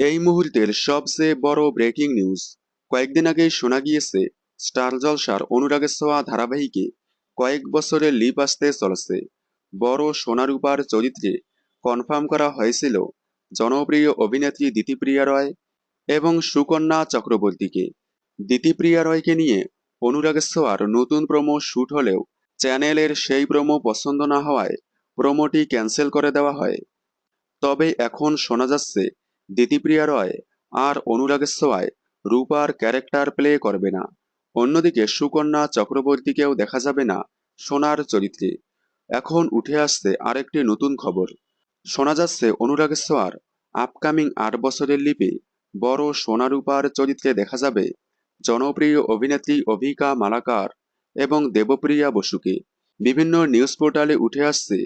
এই মুহূর্তের সবচেয়ে বড় ব্রেকিং নিউজ কয়েকদিন আগেই শোনা গিয়েছে, স্টার জলসার অনুরাগের ছোঁয়া ধারাবাহিকে কয়েক বছরের লিপ আসতে চলেছে। বড় সোনারূপার চরিত্রে কনফার্ম করা হয়েছিল জনপ্রিয় অভিনেত্রী দ্বিতীপ্রিয়া রয় এবং সুকন্যা চক্রবর্তীকে। দিতিপ্রিয়া রয়কে নিয়ে অনুরাগের ছোঁয়ার নতুন প্রোমো শ্যুট হলেও চ্যানেলের সেই প্রোমো পছন্দ না হওয়ায় প্রোমোটি ক্যান্সেল করে দেওয়া হয়। তবে এখন শোনা যাচ্ছে দিতিপ্রিয়া রয় আর অনুরাগের ছোঁয়ায় রূপার ক্যারেক্টার প্লে করবে না। অন্যদিকে সুকন্যা চক্রবর্তীকেও দেখা যাবে না সোনার চরিত্রে। এখন উঠে আসছে আরেকটি নতুন খবর। শোনা যাচ্ছে অনুরাগের ছোঁয়ার আপকামিং আট বছরের লিপে বড় সোনারূপার চরিত্রে দেখা যাবে জনপ্রিয় অভিনেত্রী অভিকা মালাকার এবং দেবপ্রিয়া বসুকে। বিভিন্ন নিউজ পোর্টালে উঠে আসছে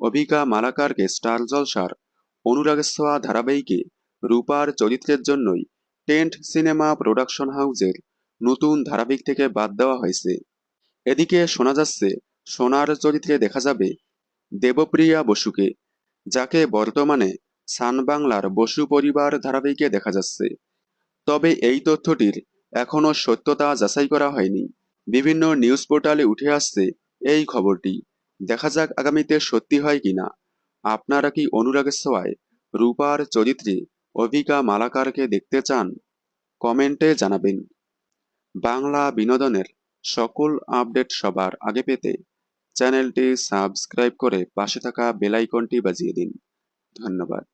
অভিকা মালাকারকে স্টার জলসার অনুরাগের ছোঁয়া ধারাবাহিকে রূপার চরিত্রের জন্যই টেন্ট সিনেমা প্রোডাকশন হাউসের নতুন ধারাবাহিক থেকে বাদ দেওয়া হয়েছে। এদিকে শোনা যাচ্ছে, সোনার চরিত্রে দেখা যাবে দেবপ্রিয়া বসুকে, যাকে বর্তমানে সান বাংলার বসু পরিবার ধারাবাহিকে দেখা যাচ্ছে। তবে এই তথ্যটির এখনও সত্যতা যাচাই করা হয়নি। বিভিন্ন নিউজ পোর্টালে উঠে আসছে এই খবরটি। দেখা যাক আগামীতে সত্যি হয় কিনা। আপনারা কি অনুরাগের ছোঁয়ায় রূপার চরিত্রে অভিকা মালাকারকে দেখতে চান, কমেন্টে জানাবেন। বাংলা বিনোদনের সকল আপডেট সবার আগে পেতে চ্যানেলটি সাবস্ক্রাইব করে পাশে থাকা বেলাইকনটি বাজিয়ে দিন। ধন্যবাদ।